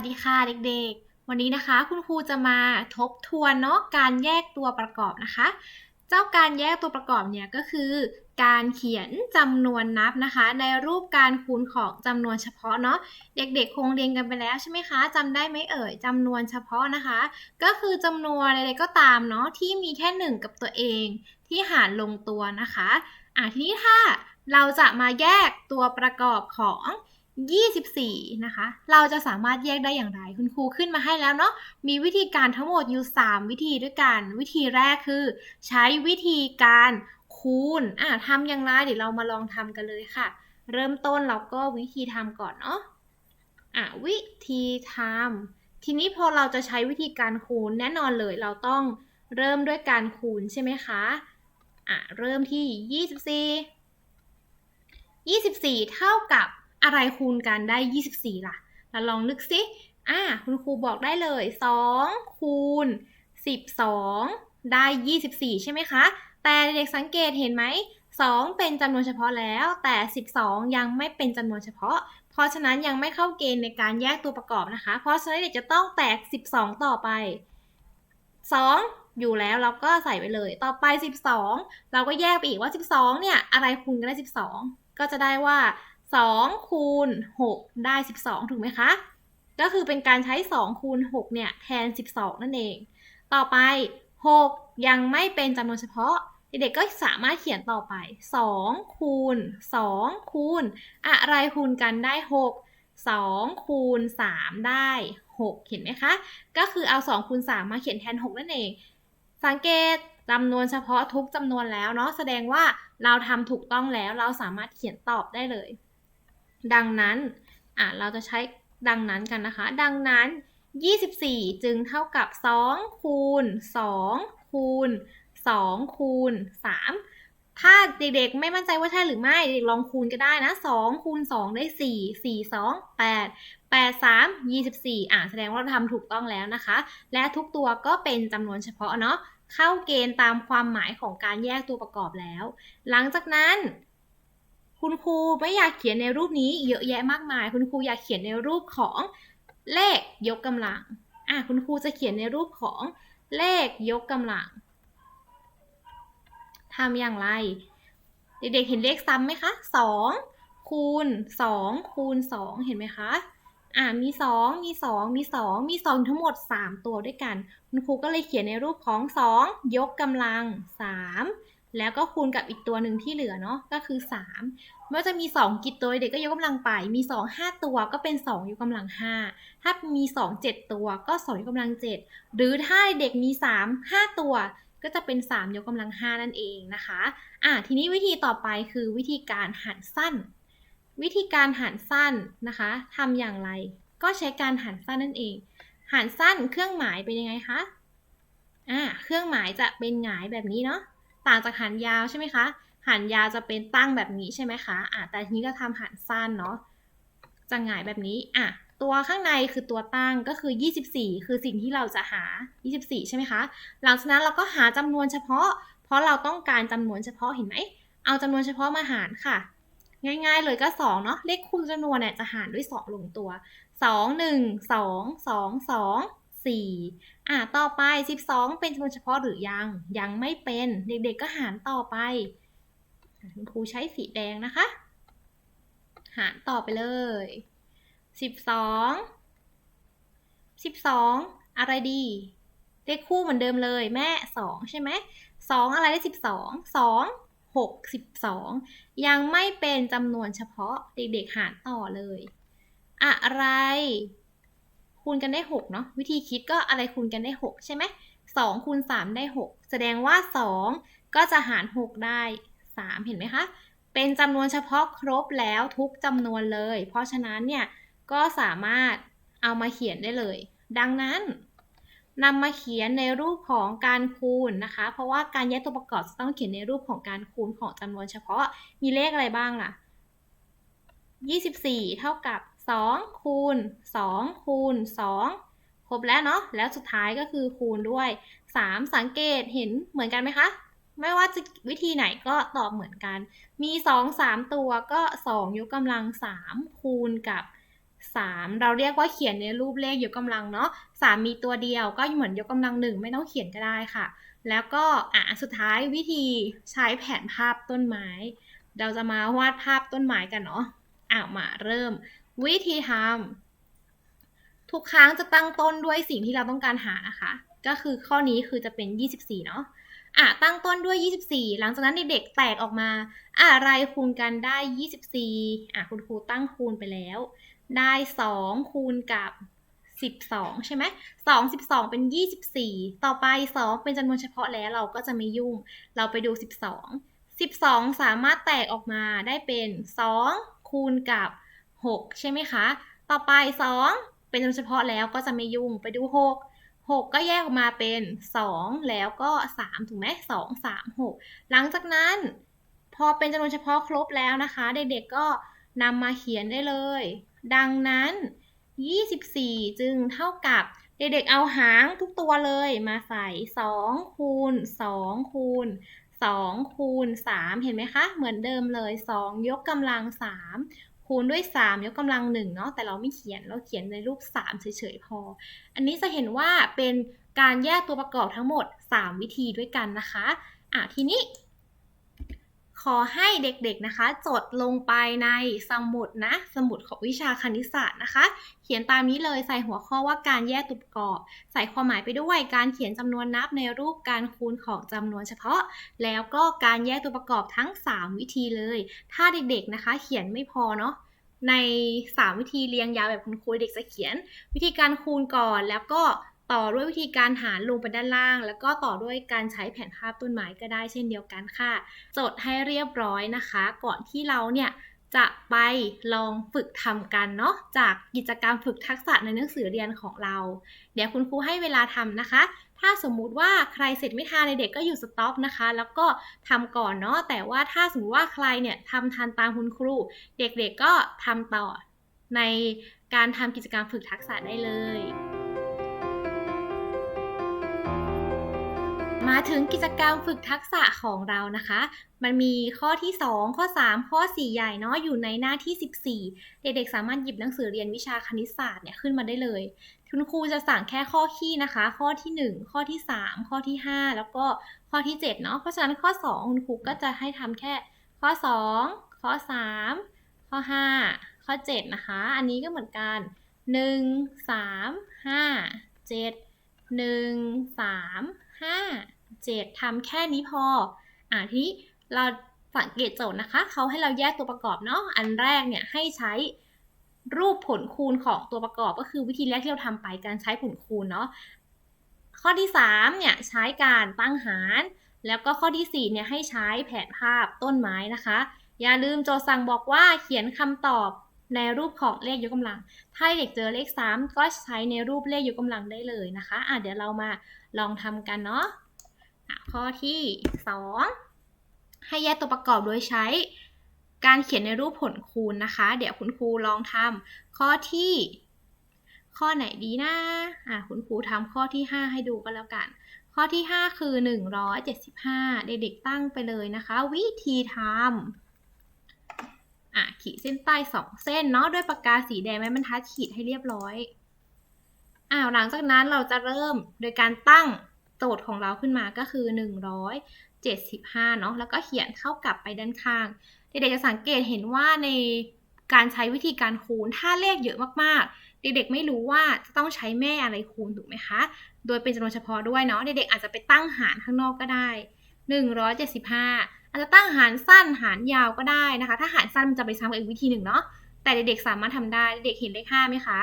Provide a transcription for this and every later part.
สดีค่ะเด็กๆ วันนี้นะคะคุณครูจะมาทบทวนเนาะการแยกตัวประกอบนะคะ เจ้าการแยกตัวประกอบเนี่ยก็คือ การเขียนจำนวนนับนะคะ ในรูปการคูณของจำนวนเฉพาะเนาะเด็กๆ คงเรียนกันไปแล้วใช่ไหมคะจำได้ไหมเอ่ยจำนวนเฉพาะนะคะ ก็คือจำนวนอะไรก็ตามเนาะที่มีแค่หนึ่งกับตัวเองที่หารลงตัวนะคะอะทีนี้ถ้าเราจะมาแยกตัวประกอบของ 24 นะคะ เราจะสามารถแยกได้อย่างไร คุณครูขึ้นมาให้แล้วเนาะ มีวิธีการทั้งหมดอยู่ 3 วิธีด้วยกัน วิธีแรกคือ ใช้วิธีการคูณ อะทำอย่างไรเดี๋ยวเรามาลองทำกันเลยค่ะ เริ่มต้นเราก็วิธีทำก่อนเนาะ อะวิธีทำทีนี้พอเราจะใช้วิธีการคูณแน่นอนเลยเราต้องเริ่มด้วยการคูณใช่ไหมคะ อะเริ่มที่ 24 24 เท่ากับ อะไรคูณกันได้ 24 ล่ะ เราลองนึกซิอ่าคุณครูบอกได้เลย 2 คูณ 12 ได้ 24 ใช่ไหมคะ แต่เด็กสังเกตเห็นไหม 2 เป็นจำนวนเฉพาะแล้ว แต่ 12 ยังไม่เป็นจำนวนเฉพาะ เพราะฉะนั้นยังไม่เข้าเกณฑ์ในการแยกตัวประกอบนะคะ เพราะฉะนั้นเด็กจะต้องแตก 12 ต่อไป 2อยู่แล้วเราก็ใส่ไปเลย ต่อไป 12 เราก็แยกไปอีกว่า 12 เนี่ย อะไรคูณกันได้ 12 ก็จะได้ว่า 2คูณ6ได้ 12 ถูกไหมคะ ก็คือเป็นการใช้ 2 คูณ 6 เนี่ย แทน 12 นั่นเอง ต่อไป 6 ยังไม่เป็นจำนวนเฉพาะ เด็กๆก็สามารถเขียนต่อไป 2 คูณ 2 คูณ อะไรคูณกันได้ 6 2 คูณ 3 ได้ 6 เห็นไหมคะ ก็คือเอา 2 คูณ 3 มาเขียนแทน 6 นั่นเอง สังเกตจำนวนเฉพาะทุกจำนวนแล้วเนาะ แสดงว่าเราทำถูกต้องแล้ว เราสามารถเขียนตอบได้เลย ดังนั้นอะเราจะใช้ดังนั้นกันนะคะ ดังนั้น 24 จึงเท่ากับ 2 คูณ 2 คูณ 2 คูณ 3 ถ้าเด็กๆ ไม่มั่นใจว่าใช่หรือไม่ เด็กลองคูณก็ได้นะ 2 คูณ 2 ได้ 4 4 2 8 8 3 24 อะ แสดงว่าเราทำถูกต้องแล้วนะคะ และทุกตัวก็เป็นจำนวนเฉพาะเนาะ เข้าเกณฑ์ตามความหมายของการแยกตัวประกอบแล้ว หลังจากนั้น คุณครูไม่อยากเขียนในรูปนี้เยอะแยะมากมาย คุณครูอยากเขียนในรูปของเลขยกกำลัง อะคุณครูจะเขียนในรูปของเลขยกกำลังทำอย่างไร เด็กๆเห็นเลขซ้ำไหมคะสองคูณสองคูณสองเห็นไหมคะอ่ามีสองมีสองมีสองมีสองทั้งหมดสามตัวด้วยกัน คุณครูก็เลยเขียนในรูปของสองยกกำลังสาม แล้วก็คูณกับอีกตัวหนึ่งที่เหลือเนาะก็คือ 3 เมื่อจะมี 2กิจตัวเด็กก็ยกกำลังไป มี 2 5 ตัวก็เป็น 2 ยกกำลัง 5 ถ้ามี 2 7 ตัวก็ 2 ยกกำลัง 7 หรือถ้าเด็กมี 3 5 ตัวก็จะเป็น 3 ยกกำลัง 5 นั่นเองนะคะอะทีนี้วิธีต่อไปคือวิธีการหันสั้น วิธีการหันสั้นนะคะทำอย่างไร ก็ใช้การหันสั้นนั่นเองหันสั้นเครื่องหมายเป็นยังไงคะอ่าเครื่องหมายจะเป็นหงายแบบนี้เนาะ ต่างจากหันยาวใช่ไหมคะหันยาวจะเป็นตั้งแบบนี้ใช่ไหมคะอะแต่ทีนี้ก็ทำหันสั้นเนาะจะหงายแบบนี้อะตัวข้างในคือตัวตั้งก็คือ 24 คือสิ่งที่เราจะหา 24 ใช่ไหมคะ หลังจากนั้นเราก็หาจำนวนเฉพาะ เพราะเราต้องการจำนวนเฉพาะเห็นไหม เอาจำนวนเฉพาะมาหารค่ะ ง่าย ๆ เลยก็ 2 เนาะ เลขคูณจำนวนเนี่ยจะหารด้วย 2 ลงตัว 2 1 2 2 2 4อะต่อไป 12 เป็นจำนวนเฉพาะหรือยัง ยังไม่เป็นเด็กๆก็หารต่อไปคุณครูใช้สีแดงนะคะ หารต่อไปเลย 12 12 อะไรดี เลขคู่เหมือนเดิมเลยแม่ 2 ใช่ไหม2อะไรได้ 12 2 6 12ยังไม่เป็นจำนวนเฉพาะเด็กๆหารต่อเลย อะไร คูณกันได้6เนาะวิธีคิดก็อะไรคูณกันได้ 6 ใช่ไหม2คูณ3ได้ 6 แสดงว่า 2 ก็จะหาร 6 ได้ 3 เห็นไหมคะ เป็นจำนวนเฉพาะครบแล้วทุกจำนวนเลย เพราะฉะนั้นเนี่ย ก็สามารถเอามาเขียนได้เลย ดังนั้นนำมาเขียนในรูปของการคูณนะคะ เพราะว่าการแยกตัวประกอบจะต้องเขียนในรูปของการคูณของจำนวนเฉพาะ มีเลขอะไรบ้างล่ะ 24 เท่ากับ 2 คูณ 2 คูณ 2 ครบแล้วเนาะแล้วสุดท้ายก็คือคูณด้วย 3 สังเกตเห็นเหมือนกันไหมคะ ไม่ว่าจะวิธีไหนก็ตอบเหมือนกัน มี 2 3 ตัวก็ 2 ยกกำลัง 3 คูณกับสามเราเรียกว่าเขียนในรูปเลขยกกำลังเนาะสามมีตัวเดียวก็เหมือนยกกำลังหนึ่งไม่ต้องเขียนก็ได้ค่ะ แล้วก็อะสุดท้ายวิธีใช้แผนภาพต้นไม้ เราจะมาวาดภาพต้นไม้กันเนาะอะมาเริ่ม วิธีทำทุกครั้งจะตั้งต้นด้วยสิ่งที่เราต้องการหานะคะ ก็คือข้อนี้คือจะเป็น 24 เนาะอะตั้งต้นด้วย 24 หลังจากนั้นเด็กๆแตกออกมา อะไรคูณกันได้ 24 อะคุณครูตั้งคูณไปแล้ว ได้ 2 คูณกับ 12 ใช่ไหม2 12 เป็น 24 ต่อไป 2 เป็นจำนวนเฉพาะแล้วเราก็จะไม่ยุ่ง เราไปดู 12 12 สามารถแตกออกมาได้เป็น 2 คูณกับ 6 ใช่ไหมคะ ต่อไป 2 เป็นจำนวนเฉพาะแล้วก็จะไม่ยุ่งไปดู 6 6 ก็แยกออกมาเป็น 2 แล้วก็ 3 ถูกไหม2 3 6หลังจากนั้น พอเป็นจำนวนเฉพาะครบแล้วนะคะ เด็กๆก็นำมาเขียนได้เลย ดังนั้น 24 จึงเท่ากับเด็กๆเอาหางทุกตัวเลยมาใส่ 2 คูณ 2 คูณ 2 คูณ 3 เห็นไหมคะ เหมือนเดิมเลย 2 ยกกำลัง 3 คูณด้วย 3 ยกกำลังหนึ่งเนาะแต่เราไม่เขียนเราเขียนในรูป 3 เฉยๆพอ อันนี้จะเห็นว่าเป็นการแยกตัวประกอบทั้งหมด 3 วิธีด้วยกันนะคะอะทีนี้ ขอให้เด็กๆนะคะ จดลงไปในสมุดนะ สมุดของวิชาคณิตศาสตร์นะคะ เขียนตามนี้เลยใส่หัวข้อว่าการแยกตัวประกอบ ใส่ความหมายไปด้วยการเขียนจำนวนนับในรูปการคูณของจำนวนเฉพาะ แล้วก็การแยกตัวประกอบทั้ง 3 วิธีเลย ถ้าเด็กๆนะคะ เขียนไม่พอเนาะใน 3 วิธีเรียงยาวแบบคุณครูเด็กจะเขียน วิธีการคูณก่อนแล้วก็ ต่อด้วยวิธีการหารลงไปด้านล่าง แล้วก็ต่อด้วยการใช้แผนภาพต้นไม้ก็ได้เช่นเดียวกันค่ะ จดให้เรียบร้อยนะคะ ก่อนที่เราเนี่ยจะไปลองฝึกทำกันเนาะจากกิจกรรมฝึกทักษะในหนังสือเรียนของเรา เดี๋ยวคุณครูให้เวลาทำนะคะ ถ้าสมมุติว่าใครเสร็จไม่ทันในเด็กก็อยู่สต็อปนะคะ แล้วก็ทำก่อนเนาะแต่ว่าถ้าสมมติว่าใครเนี่ยทำทันตามคุณครู เด็กๆก็ทำต่อในการทำกิจกรรมฝึกทักษะได้เลย มาถึงกิจกรรมฝึกทักษะของเรานะคะ มันมีข้อที่ 2 ข้อ 3 ข้อ 4 ใหญ่เนาะอยู่ในหน้าที่ 14 เด็กๆสามารถหยิบหนังสือเรียนวิชาคณิตศาสตร์เนี่ยขึ้นมาได้เลยคุณครูจะสั่งแค่ข้อขี้นะคะ ข้อที่ 1 ข้อที่ 3 ข้อที่ 5 แล้วก็ข้อที่7เนาะเพราะฉะนั้นข้อ 2 คุณครูก็จะให้ทำแค่ข้อ 2 ข้อ 3 ข้อ 5 ข้อ 7 นะคะ อันนี้ก็เหมือนกัน 1 3 5 7 1 3 5 7ทำแค่นี้พอ อ่าทีนี้เราสังเกตโจทย์นะคะ เขาให้เราแยกตัวประกอบเนาะ อันแรกเนี่ยให้ใช้รูปผลคูณของตัวประกอบก็คือวิธีแรกที่เราทำไปการใช้ผลคูณเนาะ ข้อที่3เนี่ยใช้การตั้งหาร แล้วก็ข้อที่4เนี่ยให้ใช้แผนภาพต้นไม้นะคะ อย่าลืมโจทย์สั่งบอกว่าเขียนคำตอบ ในรูปของเลขยกกำลัง ถ้าเด็กเจอเลข 3 ก็ใช้ในรูปเลขยกกำลังได้เลยนะคะอะเดี๋ยวเรามาลองทำกันเนาะข้อที่ 2 ให้แยกตัวประกอบโดยใช้การเขียนในรูปผลคูณนะคะ เดี๋ยวคุณครูลองทำข้อที่ ข้อไหนดีนะอะคุณครูทำข้อที่ 5 ให้ดูกันแล้วกัน ข้อที่ 5 คือ 175 เด็กๆตั้งไปเลยนะคะ วิธีทำ อะขีดเส้นใต้2เส้นเนาะด้วยปากกาสีแดงไม้บรรทัดขีดให้เรียบร้อยอ้าวหลังจากนั้นเราจะเริ่มโดยการตั้งโจทย์ของเราขึ้นมาก็คือ 175 เนาะแล้วก็เขียนเท่ากับไปด้านข้าง เด็กๆจะสังเกตเห็นว่าในการใช้วิธีการคูณถ้าเลขเยอะมากๆ เด็กๆไม่รู้ว่าจะต้องใช้แม่อะไรคูณถูกไหมคะ โดยเป็นจำนวนเฉพาะด้วยเนาะเด็กๆอาจจะไปตั้งหารข้างนอกก็ได้ 175 อาจจะตั้งหารสั้นหารยาวก็ได้นะคะ ถ้าหารสั้นมันจะไปซ้ำกับอีกวิธีหนึ่งเนาะแต่เด็กๆสามารถทำได้เด็กเห็นเลข5ไหมคะ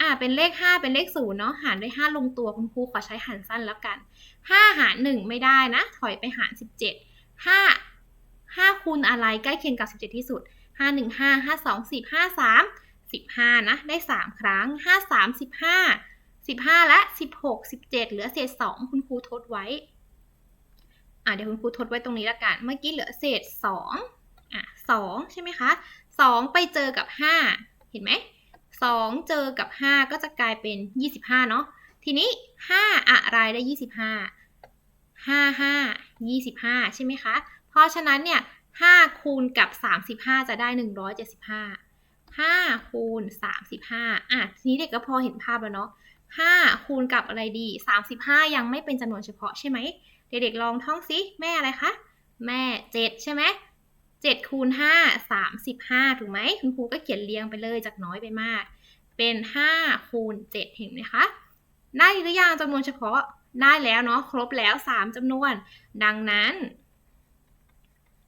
อ่าเป็นเลข 5 เป็นเลข0เนาะหารด้วย5ลงตัวคุณครูขอใช้หารสั้นแล้วกัน 5 หาร 1 ไม่ได้นะ ถอยไปหาร 17 5 5คูณอะไรใกล้เคียงกับ 17 ที่สุด 5 1 5 5 2 10 5 3 15 นะ ได้ 3 ครั้ง 5 3 15 15 และ 16 17 เหลือเศษ 2 คุณครูทดไว้ อะเดี๋ยวคุณครูทดไว้ตรงนี้ละกัน เมื่อกี้เหลือเศษ2อะ2ใช่ไหมคะ2ไปเจอกับ 5 เห็นไหม2เจอกับ 5 ก็จะกลายเป็น 25 เนาะ ทีนี้ 5 อะไรได้ 25 5 5 25 ใช่ไหมคะ เพราะฉะนั้นเนี่ย 5 คูณกับ 35 จะได้ 175ห้าคูณสามสิบห้าอะ ทีนี้เด็กก็พอเห็นภาพแล้วเนาะห้าคูณกับอะไรดีสามสิบห้ายังไม่เป็นจำนวนเฉพาะใช่ไหม เด็กๆลองท่องสิแม่อะไรคะแม่เจ็ดใช่ไหมเจ็ดคูณห้าสามสิบห้าถูกไหมคุณครูก็เขียนเรียงไปเลยจากน้อยไปมาก เป็นห้าคูณเจ็ดเห็นไหมคะได้หรือยังจำนวนเฉพาะได้แล้วเนาะครบแล้วสามจำนวน ดังนั้น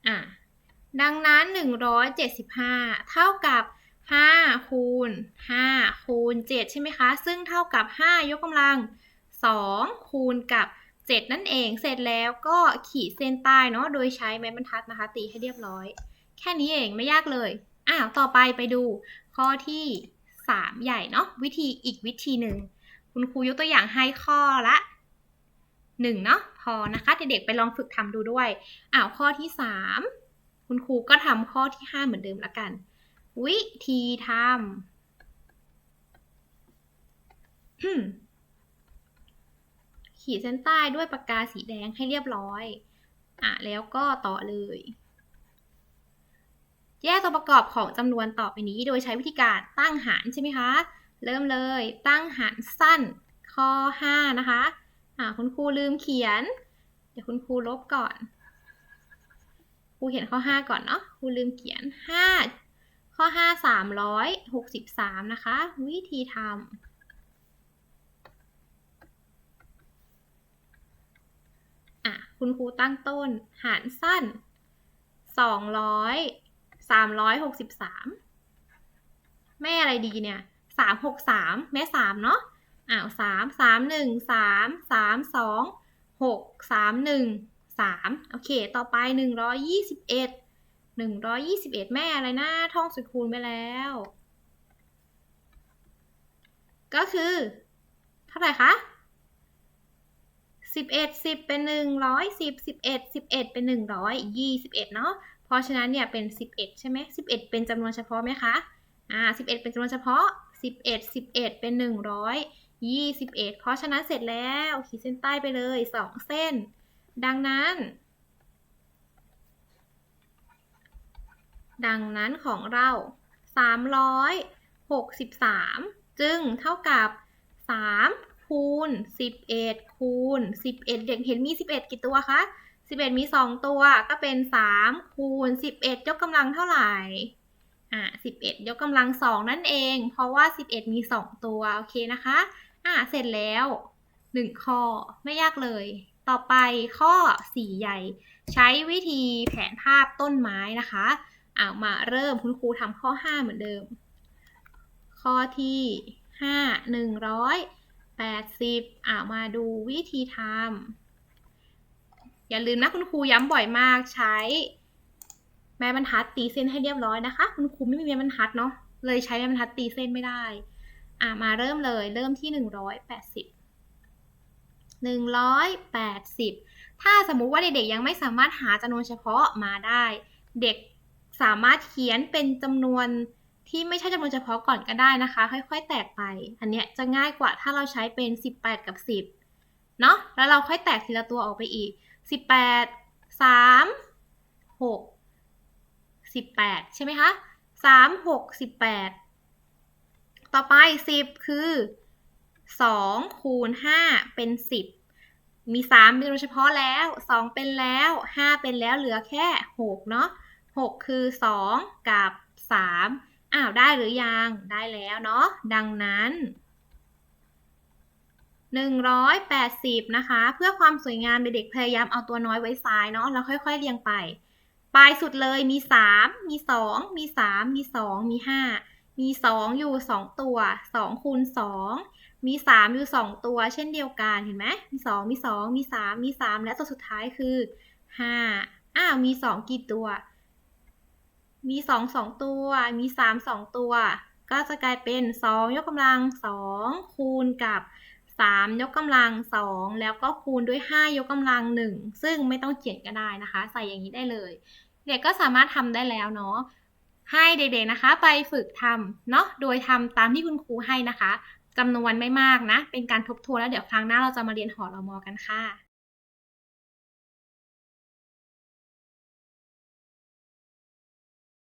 อะดังนั้น 175 เท่ากับ 5 คูณ 5 คูณ 7 ใช่ไหมคะ ซึ่งเท่ากับ 5 ยกกำลัง 2 คูณกับ 7นั่นเองเสร็จแล้วก็ขีดเส้นใต้เนาะโดยใช้ไม้บรรทัดนะคะตีให้เรียบร้อย แค่นี้เองไม่ยากเลยอ้าวต่อไปไปดูข้อที่ 3 ใหญ่เนาะวิธีอีกวิธีหนึ่งคุณครูยกตัวอย่างให้ข้อละหนึ่งเนาะพอนะคะเด็กๆไปลองฝึกทำดูด้วยอ้าวข้อที่ 3 คุณครูก็ทำข้อที่ 5 เหมือนเดิมละกัน วิธีทำ ขีดเส้นใต้ด้วยปากกาสีแดงให้เรียบร้อยอะแล้วก็ต่อเลย แยกตัวประกอบของจำนวนต่อไปนี้ โดยใช้วิธีการตั้งหารใช่ไหมคะ เริ่มเลยตั้งหารสั้นข้อ 5 นะคะอ่าคุณครูลืมเขียน เดี๋ยวคุณครูลบก่อน ครูเขียนข้อ 5 ก่อนเนาะครูลืมเขียน 5 ข้อ 5 363 นะคะ วิธีทำ อะคุณครูตั้งต้น หารสั้น 200 363 แม่อะไรดีเนี่ย 363 แม่ 3 เนาะอ้าว3 3 1 3 3 2 6 3 1 3 โอเค ต่อไป 121 121 แม่อะไรนะท่องสุดคูณไปแล้ว ก็คือ เท่าไหร่คะ 11 10 เป็น 110 11 11 เป็น 121 เนาะ เพราะฉะนั้นเนี่ยเป็น 11 ใช่ไหม11 เป็นจำนวนเฉพาะไหมคะ อ่า 11 เป็นจำนวนเฉพาะ 11 11 เป็น 121 เพราะฉะนั้นเสร็จแล้วขีดเส้นใต้ไปเลย 2 เส้น ดังนั้น ดังนั้นของเรา 363 จึงเท่ากับ 3 คูณ 11 คูณ 11 เด็กเห็นมี 11 กี่ตัวคะ11 มี 2 ตัวก็เป็น 3 คูณ 11 ยกกำลังเท่าไหร่อ่า11 ยกกำลัง 2 นั่นเอง เพราะว่า 11 มี 2 ตัว โอเคนะคะอ่าเสร็จแล้ว 1 ข้อไม่ยากเลย ต่อไปข้อ 4 ใหญ่ ใช้วิธีแผนภาพต้นไม้นะคะเอามาเริ่มคุณครูทำข้อ 5 เหมือนเดิม ข้อที่ 5 80อ่ามาดูวิธีทำอย่าลืมนะคุณครูย้ำบ่อยมากใช้ แม่บรรทัดตีเส้นให้เรียบร้อยนะคะ คุณครูไม่มีแม่บรรทัดเนาะเลยใช้แม่บรรทัดตีเส้นไม่ได้อ่ามาเริ่มเลยเริ่มที่ 180 180 ถ้าสมมุติว่าเด็กๆยังไม่สามารถหาจำนวนเฉพาะมาได้ เด็กสามารถเขียนเป็นจำนวน ที่ไม่ใช่จำนวนเฉพาะก่อนก็ได้นะคะ ค่อยๆ แตกไป อันเนี้ยจะง่ายกว่าถ้าเราใช้เป็น 18 กับ 10 เนาะแล้วเราค่อยแตกทีละตัวออกไปอีก 18 3 6 18 ใช่ไหมคะ3 6 18 ต่อไป 10 คือ 2 คูณ 5 เป็น 10 มี 3 เป็นจำนวนเฉพาะแล้ว 2 เป็นแล้ว 5 เป็นแล้วเหลือแค่ 6 เนาะ 6 คือ 2 กับ 3 อ้าวได้หรือยัง ได้แล้วเนาะ ดังนั้น 180 นะคะ เพื่อความสวยงามเด็กๆพยายามเอาตัวน้อยไว้ซ้ายเนาะ แล้วค่อย ๆ เรียงไป ปลายสุดเลยมี 3 มี 2 มี 3 มี 2 มี 5 มี 2 อยู่ 2 ตัว 2 คูณ 2 มี 3 อยู่ 2 ตัว เช่นเดียวกัน เห็นไหม มี 2 มี 2 มี 3 มี 3 และตัวสุดท้ายคือ 5 อ้าว มี 2 กี่ตัว มีสองสองตัว มีสามสองตัว ก็จะกลายเป็นสองยกกำลังสองคูณกับสามยกกำลังสองแล้วก็คูณด้วยห้ายกกำลังหนึ่งซึ่งไม่ต้องเขียนก็ได้นะคะ ใส่อย่างนี้ได้เลย เด็กก็สามารถทำได้แล้วเนาะให้เด็กๆนะคะ ไปฝึกทำเนาะโดยทำตามที่คุณครูให้นะคะจำนวนไม่มากนะ เป็นการทบทวนแล้วเดี๋ยวครั้งหน้าเราจะมาเรียนหอรมอกันค่ะ